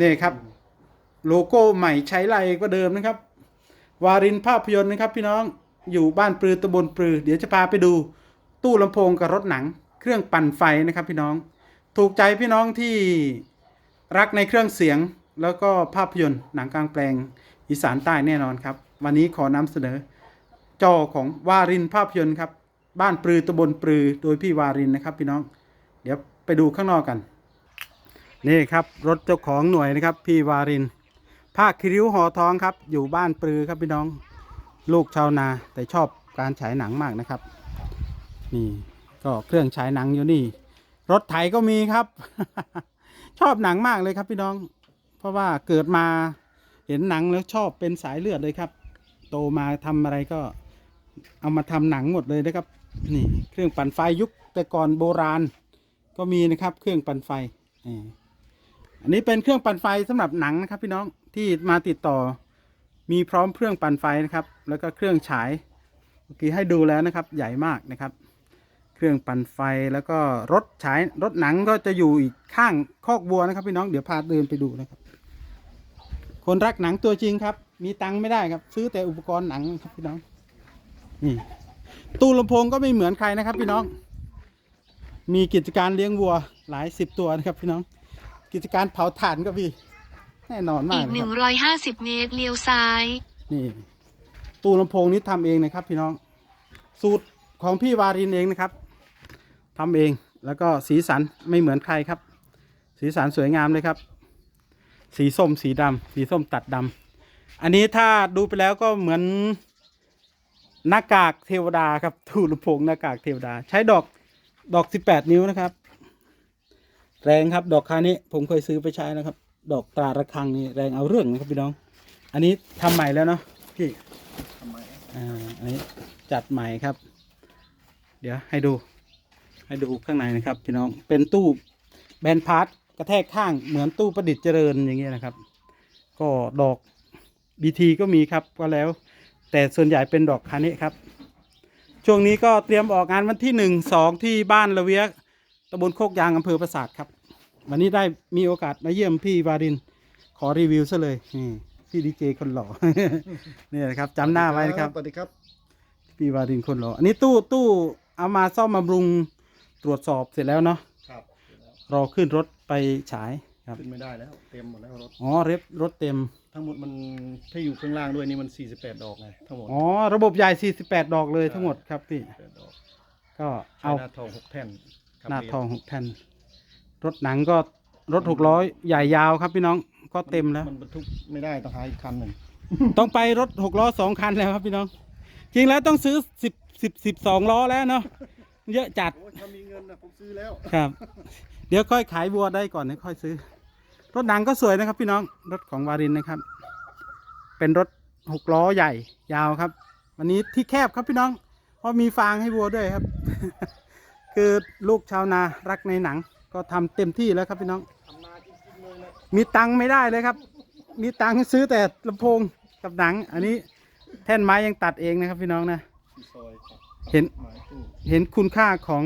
นี่ครับ โลโก้ใหม่ใช้ไรก็เดิมนะครับ วารินภาพยนตร์นะครับ พี่น้องอยู่บ้านปลือตำบลปลือ เดี๋ยวจะพาไปดู ตู้ลำโพงกับรถหนัง เครื่องปั่นไฟนะครับพี่น้อง ถูกใจพี่น้องที่รักในเครื่องเสียงแล้วก็ภาพยนตร์หนังกลางแปลงอีสานใต้แน่นอนครับ วันนี้ขอนำเสนอ จอของวารินภาพยนตร์ครับ บ้านปลือตำบลปลือ โดยพี่วารินนะครับ พี่น้อง เดี๋ยวไปดูข้างนอกกัน นี่ครับรถเจ้าของหน่วยนะครับ พี่วารินภาคคิริ้วหอทองครับ อยู่บ้านปลือครับพี่น้อง ลูกชาวนาแต่ชอบการฉายหนังมากนะครับ นี่ก็เครื่องฉายหนังอยู่นี่ รถไถก็มีครับ ชอบหนังมากเลยครับพี่น้อง เพราะว่าเกิดมาเห็นหนังแล้วชอบเป็นสายเลือดเลยครับ โตมาทำอะไรก็เอามาทำหนังหมดเลยนะครับ นี่เครื่องปั่นไฟยุคแต่ก่อนโบราณ ก็มีนะครับ เครื่องปั่นไฟอ่า อันนี้เป็นเครื่องปั่นไฟสำหรับหนังนะครับ พี่น้องที่มาติดต่อ มีพร้อมเครื่องปั่นไฟนะครับ แล้วก็เครื่องฉายเมื่อกี้ให้ดูแล้วนะครับ ใหญ่มากนะครับ เครื่องปั่นไฟแล้วก็รถฉายรถหนังก็จะอยู่อีกข้างคอกวัวนะครับ พี่น้องเดี๋ยวพาเดินไปดูนะครับ คนรักหนังตัวจริงครับ มีตังค์ไม่ได้ครับ ซื้อแต่อุปกรณ์หนังครับพี่น้องนี่ตู้ลำโพงก็ไม่เหมือนใครนะครับ พี่น้อง มีกิจการเลี้ยงวัวหลายสิบตัวนะครับพี่น้อง กิจการเผาถ่านก็มีแน่นอนมาอีกกนะครับ150เมตรเลี้ยวซ้าย นี่ ตู้ลำโพงนี้ทำเองนะครับ พี่น้อง สูตรของพี่วารินเองนะครับทำเองแล้วก็สีสันไม่เหมือนใครครับ สีสันสวยงามเลยครับ สีส้มสีดำสีส้มตัดดำอันนี้ถ้าดูไปแล้วก็เหมือนหน้ากากเทวดาครับตู้ลำโพงหน้ากากเทวดา ใช้ดอกดอกสิบแปดนิ้วนะครับ แรงครับ ดอกคานี้ผมเคยซื้อไปใช้นะครับ ดอกตราระฆังนี่แรงเอาเรื่องนะครับพี่น้อง อันนี้ทำใหม่แล้วเนาะพี่ทำไมอ่าอันนี้จัดใหม่ครับ เดี๋ยวให้ดู ให้ดูข้างในนะครับพี่น้องเป็นตู้แบนพาร์ทกระแทกข้างเหมือนตู้ประดิษฐ์เจริญอย่างเงี้ยนะครับ ก็ดอกบีทีก็มีครับก็แล้ว แต่ส่วนใหญ่เป็นดอกคาเนะครับ ช่วงนี้ก็เตรียมออกงานวันที่หนึ่งสองที่บ้านละเวียตำบลโคกยางอำเภอปราสาทครับ วันนี้ได้มีโอกาสมาเยี่ยมพี่วาริน ขอรีวิวซะเลยนี่พี่ดีเจคนหล่อเนี่ยนะครับจำหน้าไว้นะครับ สวัสดีครับ พี่วารินคนหล่อ อันนี้ตู้ตู้เอามาซ่อมบำรุงตรวจสอบเสร็จแล้วเนาะ ครับรอขึ้นรถไปฉายครับ ขึ้นไม่ได้แล้ว เต็มหมดแล้วรถ อ๋อเรฟรถเต็ม ทั้งหมดมันถ้าอยู่ข้างล่างด้วยนี่มัน 48 ดอกไงทั้งหมด อ๋อระบบใหญ่ 48 ดอกเลยทั้งหมดครับพี่ 48 ดอก ก็ใช้เอาหน้าทองหกแท่นครับหน้าเบสทองหกแท่น รถหนังก็รถหกร้อยใหญ่ยาวครับพี่น้องก็เต็มแล้ว มันบรรทุกไม่ได้ต้องหาอีกคันหนึ่งต้องไปรถหกล้อสองคันแล้วครับพี่น้อง จริงแล้วต้องซื้อสิบสิบสิบสองล้อแล้วเนาะเยอะจัดโอ้ยถ้ามีเงินนะผมซื้อแล้วครับ เดี๋ยวค่อยขายวัวได้ก่อนเดี๋ยวค่อยซื้อ รถหนังก็สวยนะครับ พี่น้องรถของวารินนะครับ เป็นรถหกล้อใหญ่ ยาวครับ วันนี้ที่แคบครับพี่น้อง เพราะมีฟางให้วัวด้วยครับ คือลูกชาวนารักในหนัง ก็ทำเต็มที่แล้วครับพี่น้องทำนาจริงๆเลยนะมีตังค์ไม่ได้เลยครับ มีตังค์ซื้อแต่ลำโพงกับหนัง อันนี้แท่นไม้ยังตัดเองนะครับพี่น้องนะที่ซอยครับเห็นหมายตู้เห็นคุณค่าของ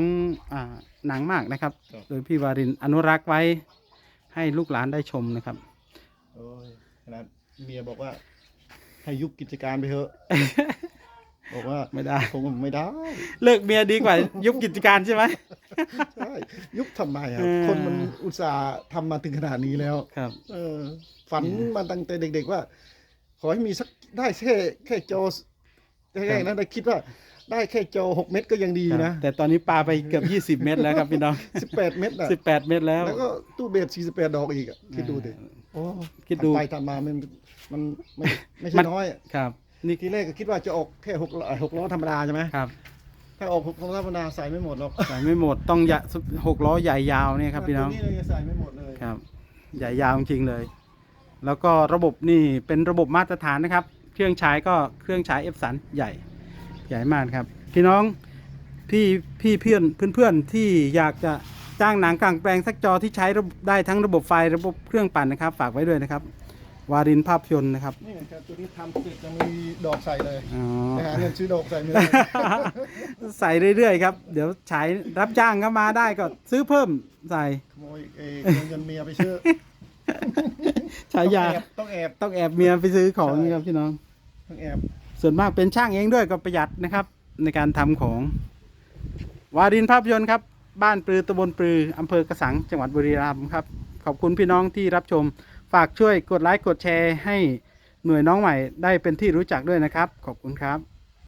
อาหนังมากนะครับครับ โดยพี่วารินอนุรักษ์ไว้ให้ลูกหลานได้ชมนะครับโอ้ยขนาดเมียบอกว่าให้ยุบกิจการไปเถอะ บอกว่าไม่ได้ผมว่าไม่ได้ เลิกเมียดีกว่ายุบกิจการใช่ไหม ใช่ยุบทำไมอะเออ คนมันอุตส่าห์ทำมาถึงขนาดนี้แล้ว ครับ เออ ฝันมาตั้งแต่เด็ก ๆ ว่า ขอให้มีสักได้แค่แค่โจแรกๆนั้นได้คิดว่าได้แค่โจหกเม็ดก็ยังดีนะแต่ตอนนี้ปลาไปเกือบ 20 เมตรแล้วครับพี่น้อง สิบแปดเม็ดอะ18 เมตรแล้ว แล้วก็ตู้เบสสี่สิบแปดดอกอีกอะคิดดูดิโอ้คิดดู ทำไปทำมามันมันไม่ไม่ใช่มันน้อยอะครับ นี่ทีแรกก็คิดว่าจะออกแค่หกล้อหกล้อธรรมดาใช่ไหม ครับ ถ้าออกหกล้อธรรมดาใส่ไม่หมดหรอกใส่ไม่หมดต้องยะหกล้อใหญ่ยาวเนี่ยครับพี่น้องตัวนี้เลยใส่ไม่หมดเลยครับ ใหญ่ยาวจริงๆเลย แล้วก็ระบบนี่เป็นระบบมาตรฐานนะครับ เครื่องฉายก็เครื่องฉายเอฟสันใหญ่ใหญ่มากครับ พี่น้องพี่พี่เพื่อนเพื่อนๆที่อยากจะจ้างหนังกลางแปลงสักจอที่ใช้ระบบได้ทั้งระบบไฟระบบเครื่องปั่นนะครับ ฝากไว้ด้วยนะครับ วารินภาพยนตร์นะครับ นี่ครับตัวนี้ทำเสร็จยังไม่มีดอกใส่เลยอ๋อไปหาเงินซื้อดอกใส่ไม่ได้ ใส่เรื่อยๆครับ เดี๋ยวฉายรับจ้างก็มาได้ก็ซื้อเพิ่มใส่ ขโมยเออเงินเมียไปเชื่อฉายา ต้องแอบ ต้องแอบเมียไปซื้อของใช่นะครับพี่น้อง ต้องแอบ ส่วนมากเป็นช่างเองด้วยก็ประหยัดนะครับ ในการทำของ วารินภาพยนตร์ครับ บ้านปลือตำบลปลืออำเภอกระสังจังหวัดบุรีรัมย์ครับ ขอบคุณพี่น้องที่รับชม ฝากช่วยกดไลค์กดแชร์ให้หน่วยน้องใหม่ได้เป็นที่รู้จักด้วยนะครับ ขอบคุณครับ